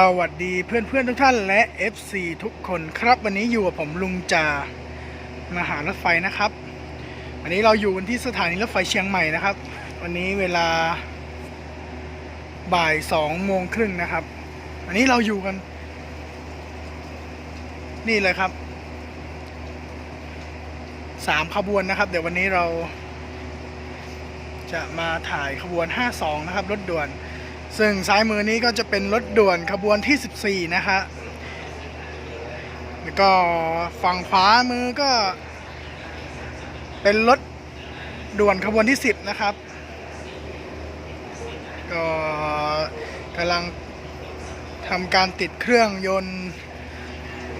สวัสดีเพื่อนเพื่อนๆทุกท่านและ FC ทุกคนครับวันนี้อยู่กับผมลุงจามาหารถไฟนะครับ วันนี้เราอยู่กันที่สถานีรถไฟเชียงใหม่นะครับ วันนี้เวลาบ่ายสองโมงครึ่งนะครับวันนี้เราอยู่กัน นี่เลยครับสามขบวนนะครับ เดี๋ยววันนี้เรา จะมาถ่ายขบวน 52 นะครับรถด่วน ซึ่งซ้ายมือนี้ก็จะเป็นรถด่วนขบวนที่ 14 นะคะแล้วก็ฝั่งขวามือก็ เป็นรถด่วนขบวนที่ 10 นะครับ ก็กำลังทำการติดเครื่องยนต์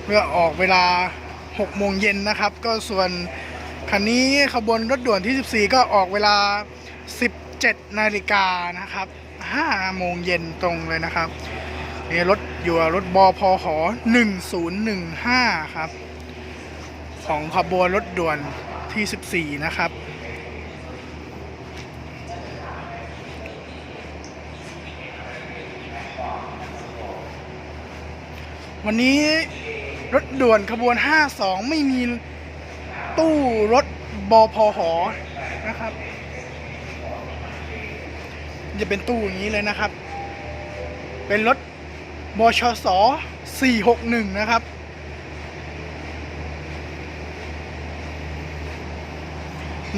เพื่อออกเวลา 6 โมงเย็นนะครับ ก็ส่วนคันนี้ขบวนรถด่วนที่ 14 ก็ออกเวลา 17 นาฬิกานะครับ 5 โมงเย็นตรงเลยนะครับนี่รถอยู่รถบพห1015 ครับ ของขบวนรถด่วนที่ 14 นะครับวันนี้รถด่วนขบวน 52 ไม่มีตู้รถบพหนะครับ จะเป็นตู้อย่างนี้เลยนะครับ เป็นรถบชส461 นะครับ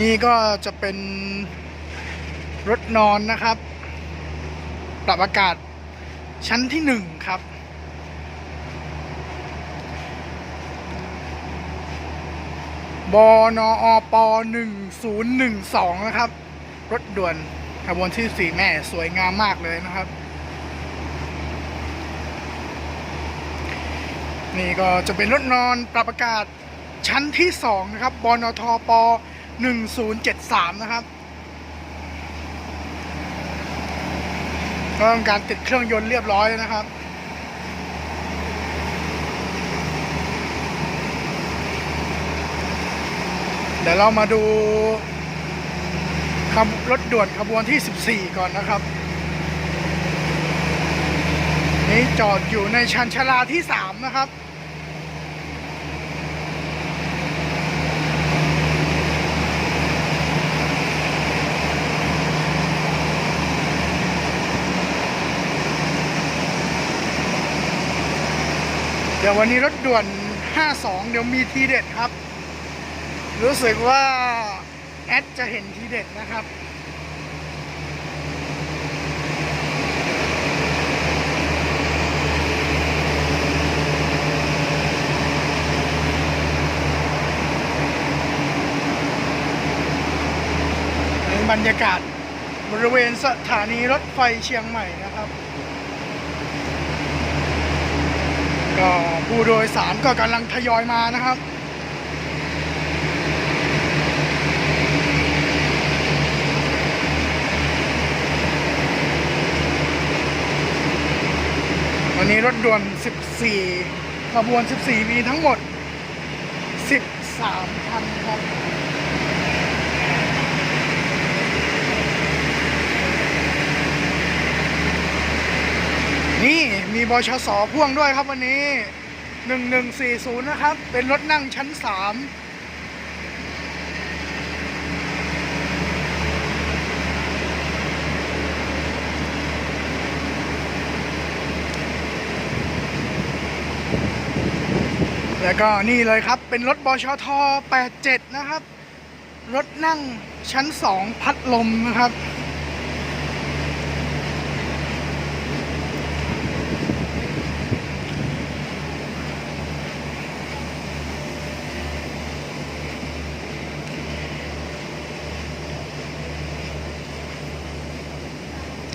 นี่ก็จะเป็นรถนอนนะครับ ปรับอากาศชั้นที่หนึ่งครับ บนอป 1012 นะครับ รถด่วน ขบวนที่สี่แม่สวยงามมากเลยนะครับ นี่ก็จะเป็นรถนอนปรับอากาศชั้นที่สองนะครับบนทป1073 นะครับก็ทำการติดเครื่องยนต์เรียบร้อยแล้วนะครับเดี๋ยวเรามาดู รถด่วนขบวนที่ 14 ก่อนนะครับ นี่จอดอยู่ในชันชลาที่ 3 นะครับเดี๋ยววันนี้รถด่วน 52 เดี๋ยวมีทีเด็ดครับ รู้สึกว่า แอดจะเห็นทีเด็ดนะครับเป็นบรรยากาศบริเวณสถานีรถไฟเชียงใหม่นะครับก็ผู้โดยสารก็กำลังทยอยมานะครับ วันนี้รถด่วน 14 ขบวน 14 มีทั้งหมด 13คันครับนี่มีบชสพ่วงด้วยครับวันนี้ 1140 นะครับ เป็นรถนั่งชั้น 3 แล้วก็นี่เลยครับ เป็นรถบชท 87 นะครับ รถนั่งชั้น 2 พัดลมนะครับ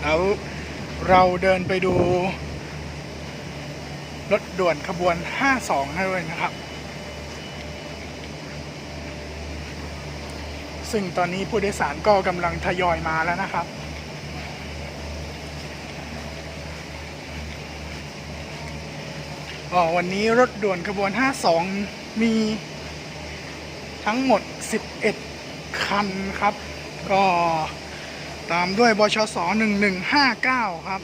เอาเราเดินไปดู รถด่วนขบวน 52 ให้ด้วยนะครับ ซึ่งตอนนี้ผู้โดยสารก็กำลังทยอยมาแล้วนะครับอ๋อวันนี้รถด่วนขบวน 52 มีทั้งหมด 11 คันครับ ก็ตามด้วยบชส 1159 ครับ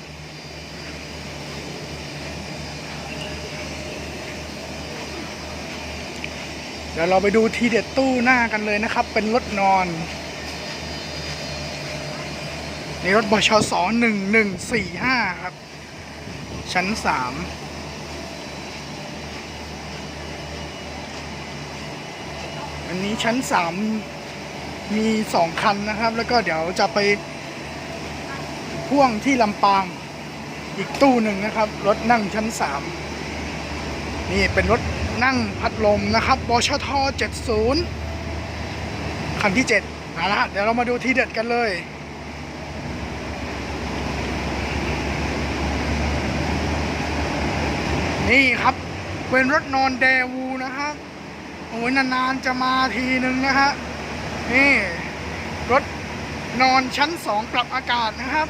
ดี๋ยวเราไปดูทีเด็ดตู้หน้ากันเลยนะครับ เป็นรถนอน ในรถบชสหนึ่งหนึ่งสี่ห้าครับ ชั้นสามอันนี้ชั้นสามมีสองคันนะครับ แล้วก็เดี๋ยวจะไปพ่วงที่ลำปางอีกตู้หนึ่งนะครับ รถนั่งชั้นสามนี่เป็นรถ นั่งพัดลมนะครับบชท70 คันที่7เอาละเดี๋ยวเรามาดูทีเด็ดกันเลย นี่ครับเป็นรถนอนเดวูนะครับโอ้ยนานๆจะมาทีนึงนะฮะนี่ รถนอนชั้นสองปรับอากาศนะครับ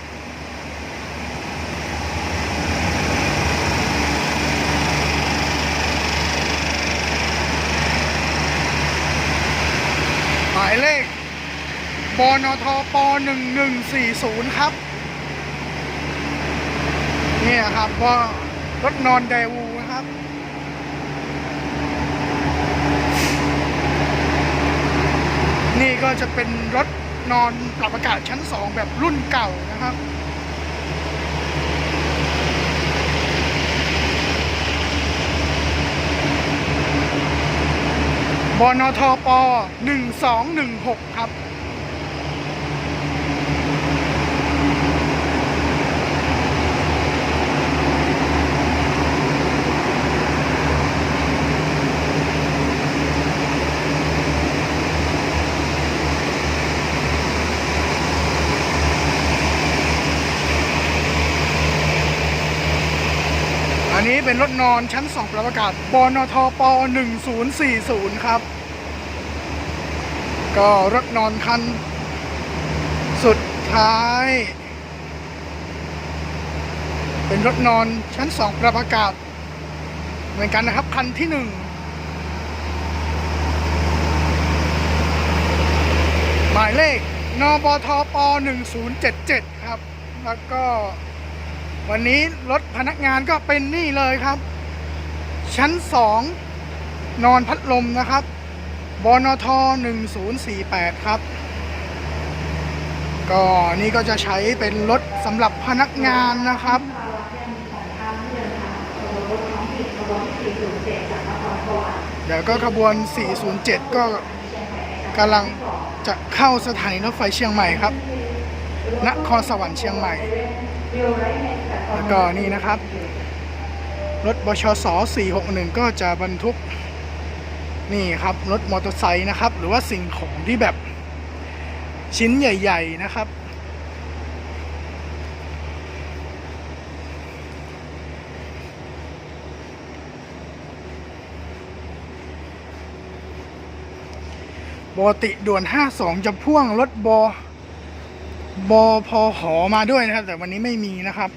ายเลขบนทป1140 ครับ เนี่ยครับว่ารถนอนไดวูนะครับ นี่ก็จะเป็นรถนอนปรับอากาศชั้น 2 แบบรุ่นเก่านะครับ บนทป 1216 ครับ นี้เป็นรถนอนชั้น 2 ปรับอากาศบนทป 1040 ครับ ก็รถนอนคัน สุดท้าย เป็นรถนอนชั้น 2 ปรับอากาศ เหมือนกันนะครับ คันที่ 1 หมายเลขนบทป 1077 ครับ แล้วก็ วันนี้รถพนักงานก็เป็นนี่เลยครับ ชั้น 2 นอนพัดลมนะครับบนท1048 ครับ ก็นี่ก็จะใช้เป็นรถสำหรับพนักงานนะครับเดี๋ยวก็ขบวน 407 ก็กำลังจะเข้าสถานีรถไฟเชียงใหม่ครับ นครสวรรค์เชียงใหม่ แล้วก็นี่นะครับ รถบชส461 ก็จะบรรทุกนี่ครับ รถมอเตอร์ไซค์นะครับ หรือว่าสิ่งของที่แบบชิ้นใหญ่ ๆนะครับ ปกติด่วน 52 จะพ่วงรถบอบอพอหอมาด้วยนะครับ แต่วันนี้ไม่มีนะครับ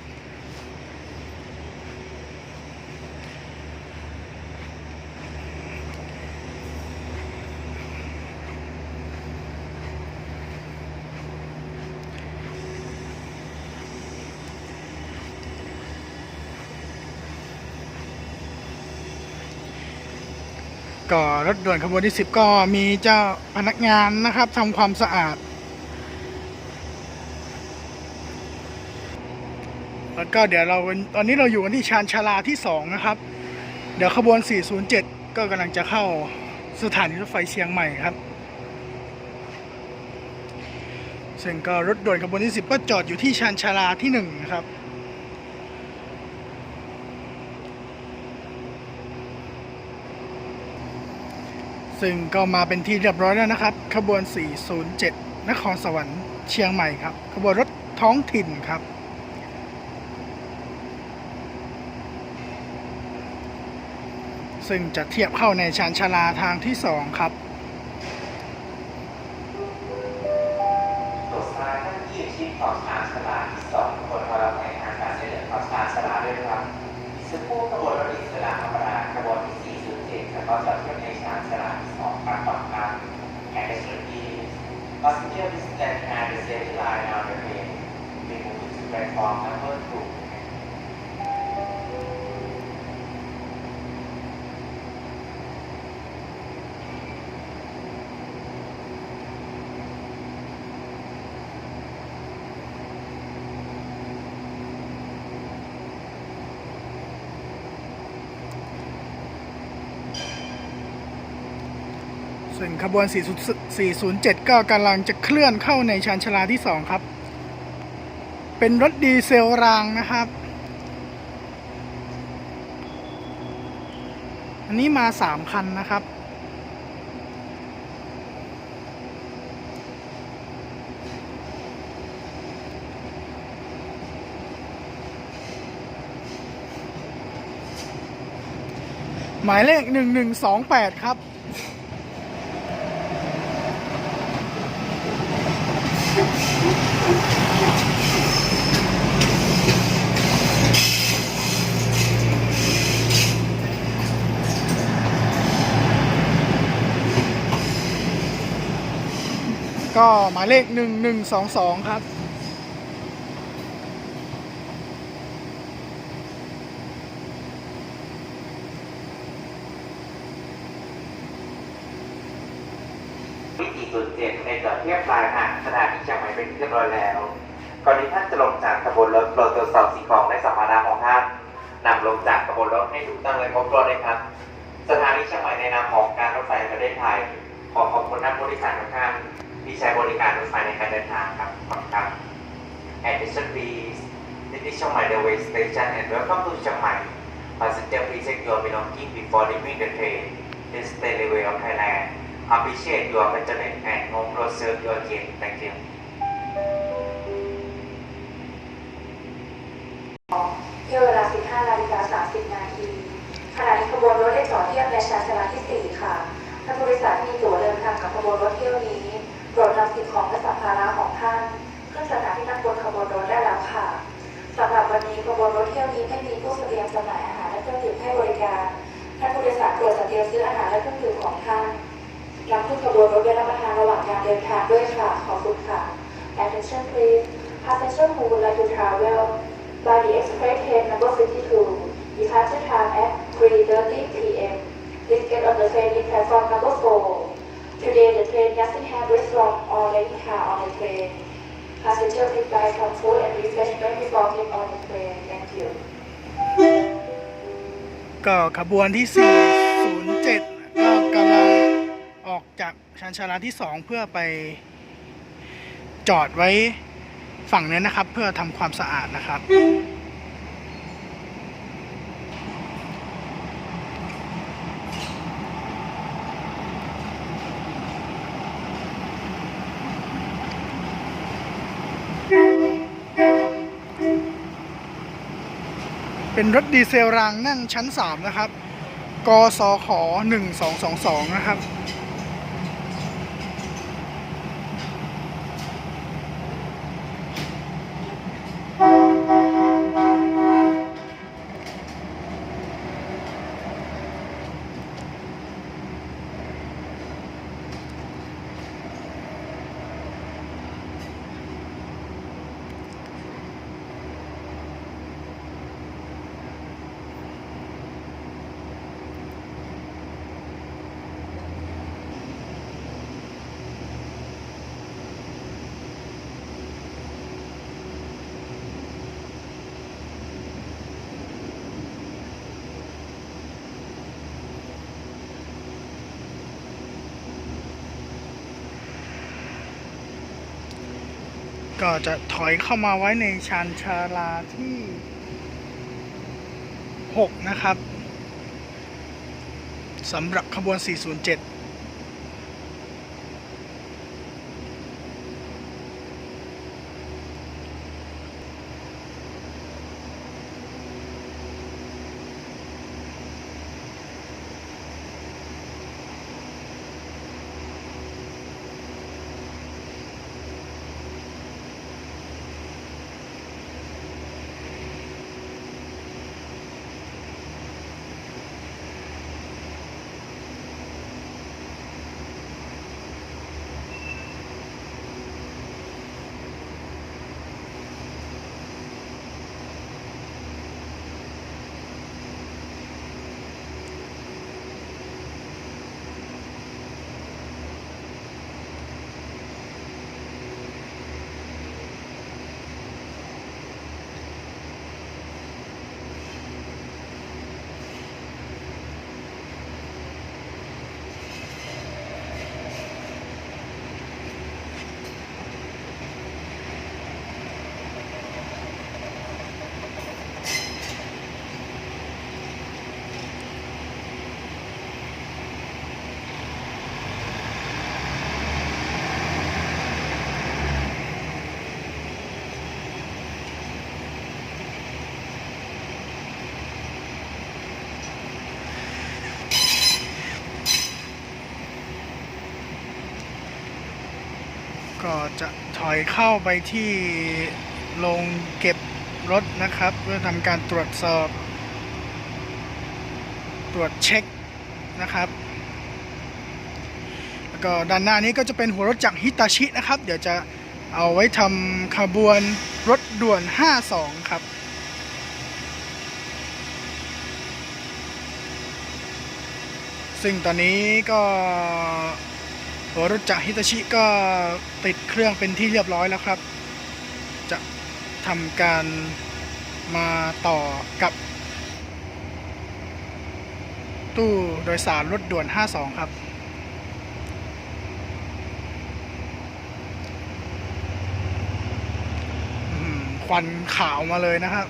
ก็รถด่วนขบวนที่ 10 ก็มีเจ้าพนักงานนะครับทำความสะอาด แล้วก็เดี๋ยวเราตอนนี้เราอยู่กันที่ชานชาลาที่ 2 นะครับ เดี๋ยวขบวน 407 ก็กำลังจะเข้าสถานีรถไฟเชียงใหม่ครับ ซึ่งก็รถด่วนขบวนที่ 10 ก็จอดอยู่ที่ชานชาลาที่ 1 นะครับ ซึ่งก็มาเป็นที่เรียบร้อยแล้วนะครับ ขบวน 407 นครสวรรค์เชียงใหม่ครับ ขบวนรถท้องถิ่นครับ ซึ่งจะเทียบเข้าในชานชาลาทางที่ 2 ครับ ตรวจสอบท่านที่อยู่ที่ของชาญชาลาที่สองคนพอเราแข่งขันการเสนอของชาญชาลาด้วยนะครับซึ่งผู้ขบวนรถอิสระธรรมดาขบวนที่ 407แล้วก็จะเทียบในชาญชาลาที่สองปากต่อกัน and the security passenger is standing at the safety line on the train we move to platform number two ค ซึ่งขบวน 407 ก็กำลังจะเคลื่อนเข้าในชานชาลาที่ 2 ครับ เป็นรถดีเซลรางนะครับ อันนี้มา 3 คันนะครับหมายเลข 1128 ครับ ก็หมายเลข 1122 ครับ วิธีศูนย์เจ็ดในจอดเทียบปลายทางสถานีเชียงใหม่เป็นที่เรียบร้อยแล้วก่อนที่ท่านจะลงจากขบวนรถโปรดตรวจสอบสิ่งของและสัมภาระของท่านนำลงจากขบวนรถให้ถูกต้องและครบถ้วนด้วยครับ สถานีเชียงใหม่ในนามของการรถไฟแห่งประเทศไทย ขอขอบคุณนักบริการทุกท่าน ที่ใช้บริการรถไฟในการเดินทางครับขอบคุณครับ Attention please This is Chiang Mai Railway Station and welcome to Chiang Mai Passenger please check your belongings before leaving the train This is the railway of Thailand Appreciate your patronage and home road serve your gain Thank you เที่ยวเวลา 15นาฬิกา30 นาทีขณะนี้ขบวนรถได้จอดเทียบในชานชาลาที่ 4 ค่ะท่านผู้โดยสารที่มีตั๋วเดินทางกับขบวนรถเที่ยวนี้ บวนรถเที่ยวนี้ไม่มีผู้เสบียงจำหน่ายอาหารและเครื่องดื่มให้บริการท่านผู้โดยสารโปรดจัดเตรียมซื้ออาหารและเครื่องดื่มของท่านนำขึ้นขบวนรถไว้รับประทานระหว่างการเดินทางด้วยค่ะ ขอบคุณค่ะ Attention please Passenger who would like to travel by the express train number 52, departure time at 3.30 p.m. Please get on the train in platform number 4. Today the train doesn't have restaurant or any car on the train. Passenger please buy some food and refreshment before get on the train. Thank you. ก็ขบวนที่ 407 ก็กำลังออกจากชานชาลาที่ 2 เพื่อไปจอดไว้ฝั่งนี้นะครับ เพื่อทำความสะอาดนะครับ เป็นรถดีเซลรางนั่งชั้น 3 นะครับ กสข 1222 นะครับ ก็จะถอยเข้ามาไว้ในชานชาลาที่ 6 นะครับสำหรับขบวน 407 ถอยเข้าไปที่โรงเก็บรถนะครับ เพื่อทำการตรวจสอบ ตรวจเช็คนะครับ แล้วก็ด้านหน้านี้ก็จะเป็นหัวรถจากฮิตาชินะครับ เดี๋ยวจะเอาไว้ทำขบวนรถด่วน 52 ครับซึ่งตอนนี้ก็ หัวรถจากฮิตาชิก็ติดเครื่องเป็นที่เรียบร้อยแล้วครับ จะทำการมาต่อกับ ตู้โดยสารรถด่วน 52 ครับ ควันขาวมาเลยนะครับ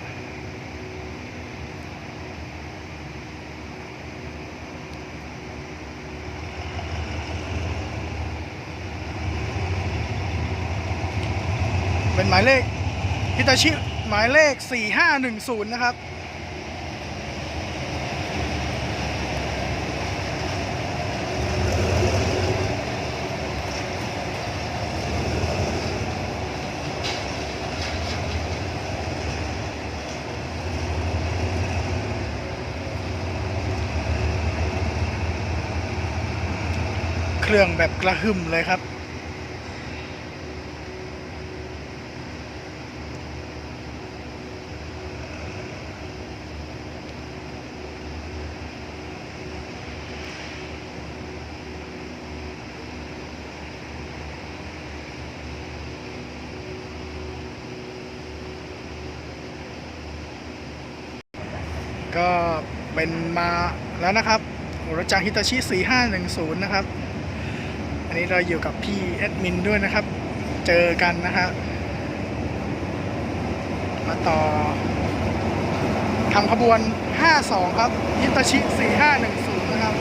เป็นหมายเลขฮิตาชิหมายเลข 4510 นะครับ เครื่องแบบกระหึ่มเลยครับ ก็ เป็นมาแล้วนะครับรถจากฮิตาชิ 4510 นะครับ อันนี้เราอยู่กับพี่แอดมินด้วยนะครับ เจอกันนะฮะมาต่อทำขบวน 52 ครับฮิตาชิ 4510 นะครับ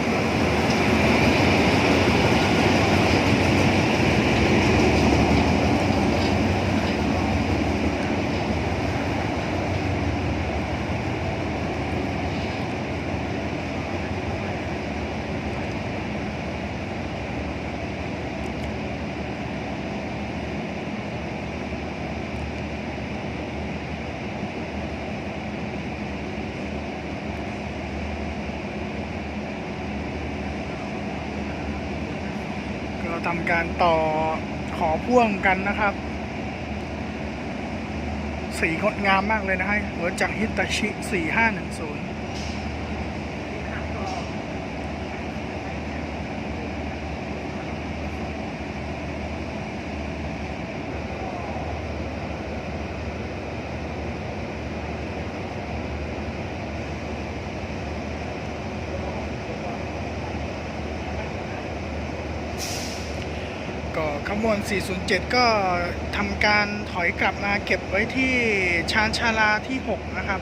ก็ ทำการต่อขอพ่วงกันนะครับ สีงดงามมากเลยนะฮะหัวจากฮิตาชิ 4510 มวน 407 ก็ทำการถอยกลับมาเก็บไว้ที่ชานชาลาที่ 6 นะครับ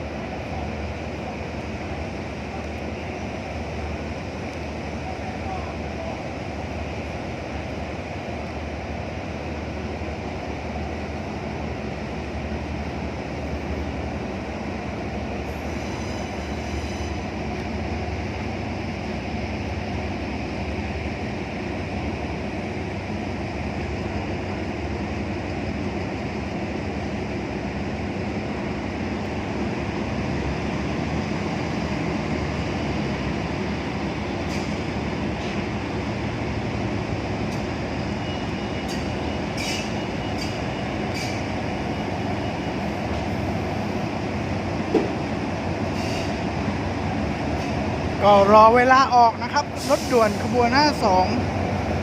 ก็รอเวลาออกนะครับ รถด่วนขบวน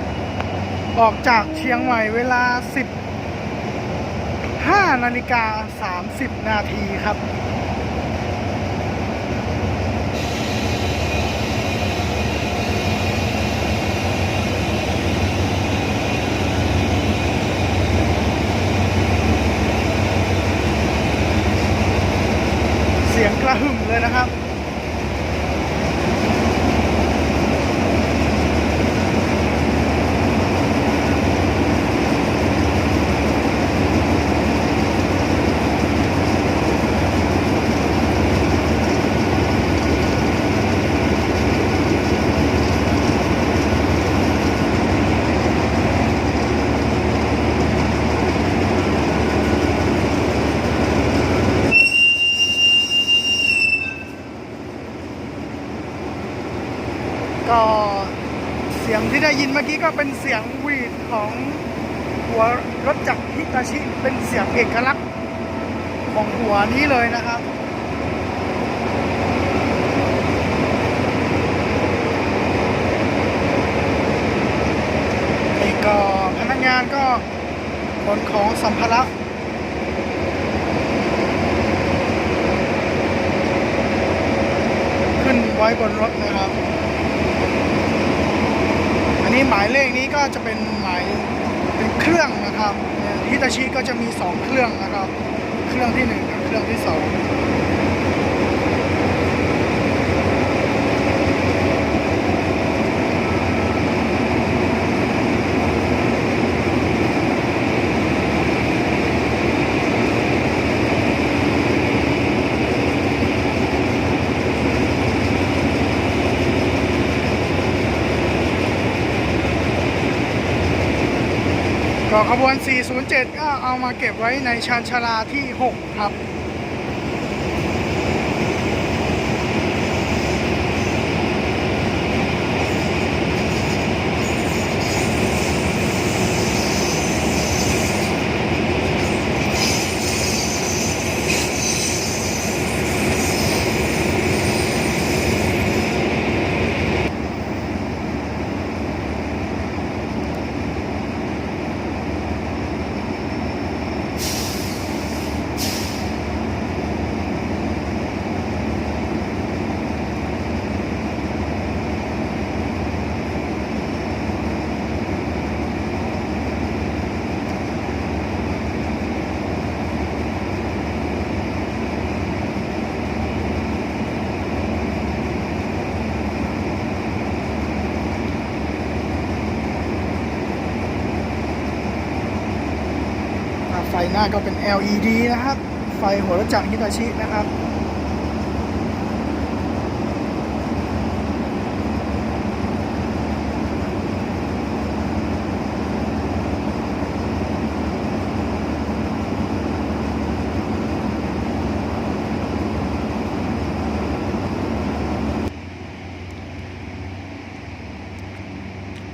52 ออกจากเชียงใหม่เวลา15นาฬิกา 30 นาทีครับ เสียงที่ได้ยินเมื่อกี้ก็เป็นเสียงหวีดของหัวรถจักรฮิตาชิเป็นเสียงเอกลักษณ์ของหัวนี้เลยนะครับนี่ก็พนักงานก็ขนของสัมภาระขึ้นไว้บนรถนะครับ นี้หมายเลขนี้ก็จะเป็นหมายเป็นเครื่องนะครับฮิตาชิก็จะมี 2 เครื่องนะครับ เครื่องที่ 1 กับเครื่องที่ 2 ขบวน 407 ก็เอามาเก็บไว้ในชานชาลาที่ 6 ครับ หน้าก็เป็น LED นะครับ ไฟหัวรถจักรฮิตาชินะครับ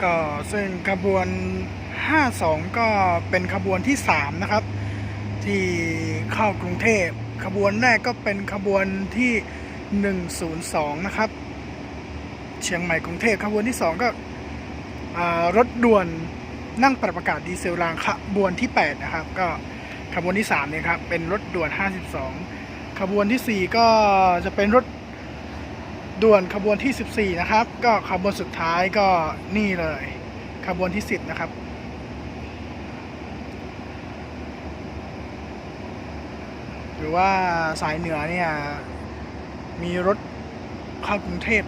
ก็ซึ่งขบวน 52 ก็เป็นขบวนที่ 3 นะครับ ที่เข้ากรุงเทพ ขบวนแรกก็เป็นขบวนที่ 102 นะครับ เชียงใหม่กรุงเทพขบวนที่ 2 ก็รถด่วนนั่งปรับอากาศดีเซลรางขบวนที่ 8 นะครับ ก็ขบวนที่3เนี่ยครับเป็นรถด่วน 52 ขบวนทีสี่4 ก็จะเป็นรถด่วนขบวนที่ 14 นะครับ ก็ขบวนสุดท้ายก็นี่เลย ขบวนที่ 10 นะครับ หรือว่าสายเหนือเนี่ย มีรถเข้ากรุงเทพ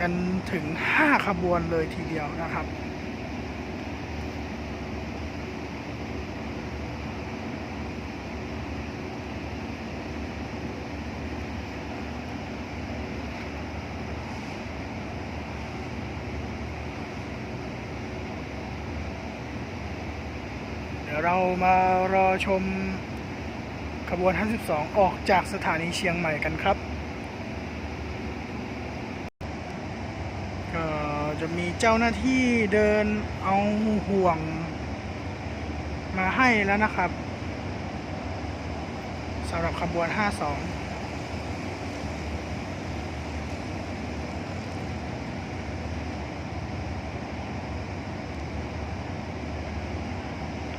กันถึง 5 ขบวนเลยทีเดียวนะครับเดี๋ยวเรามารอชม ขบวน 52 ออกจากสถานีเชียงใหม่กันครับ ก็จะมีเจ้าหน้าที่เดินเอาห่วงมาให้แล้วนะครับสำหรับขบวน 52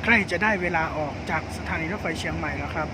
ใกล้จะได้เวลาออกจากสถานีรถไฟเชียงใหม่แล้วครับ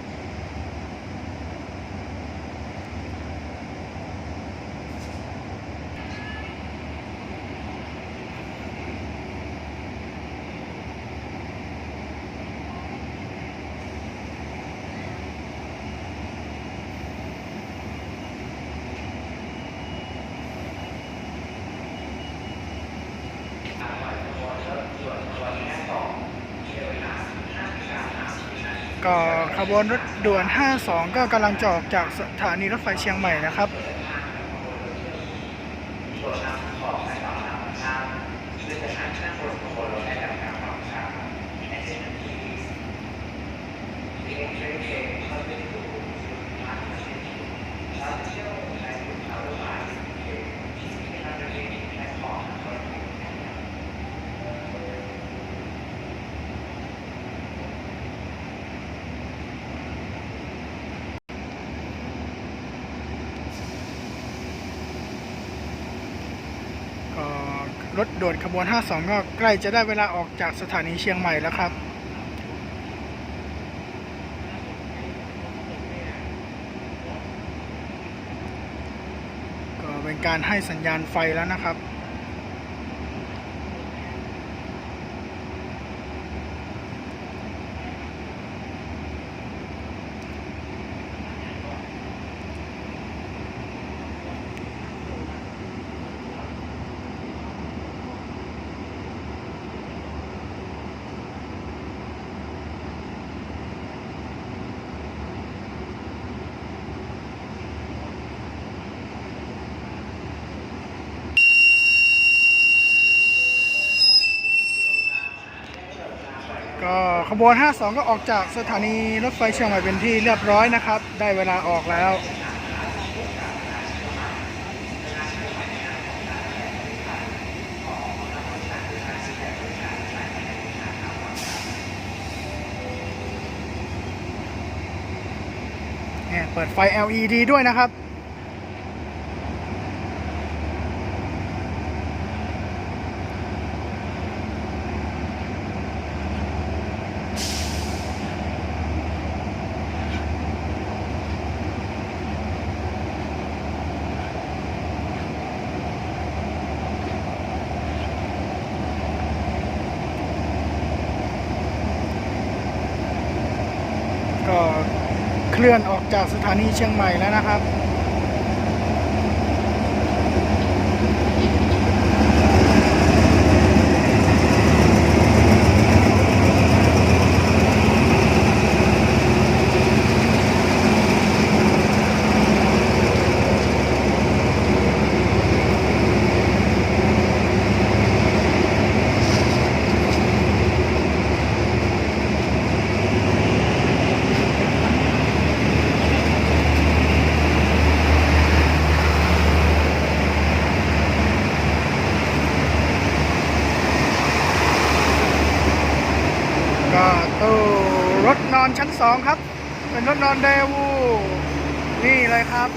ก็ขบวนรถด่วน 52 ก็กำลังจะออกจากสถานีรถไฟเชียงใหม่นะครับ โดดขบวน 52 ก็ใกล้จะได้เวลาออกจากสถานีเชียงใหม่แล้วครับก็เป็นการให้สัญญาณไฟแล้วนะครับ ก็ ขบวน 52 ก็ออกจากสถานีรถไฟเชียงใหม่เป็นที่เรียบร้อยนะครับ ได้เวลาออกแล้วเนี่ยเปิดไฟ LED ด้วยนะครับ ก็เค ลื่อนออกจากสถานีเชียงใหม่แล้วนะครับ ก็ตู้รถนอนชั้นสองครับ เดวู นี่เลยครับ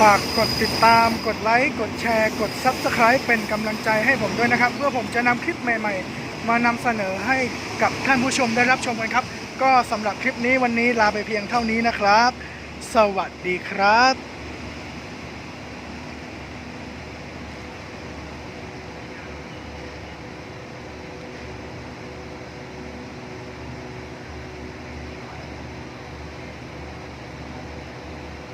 ฝากกดติดตาม กดไลค์ กดแชร์ กด Subscribe เป็นกำลังใจให้ผมด้วยนะครับ เพื่อผมจะนำคลิปใหม่ๆ มานำเสนอให้กับท่านผู้ชมได้รับชมกันครับ ก็สำหรับคลิปนี้วันนี้ลาไปเพียงเท่านี้นะครับ สวัสดีครับ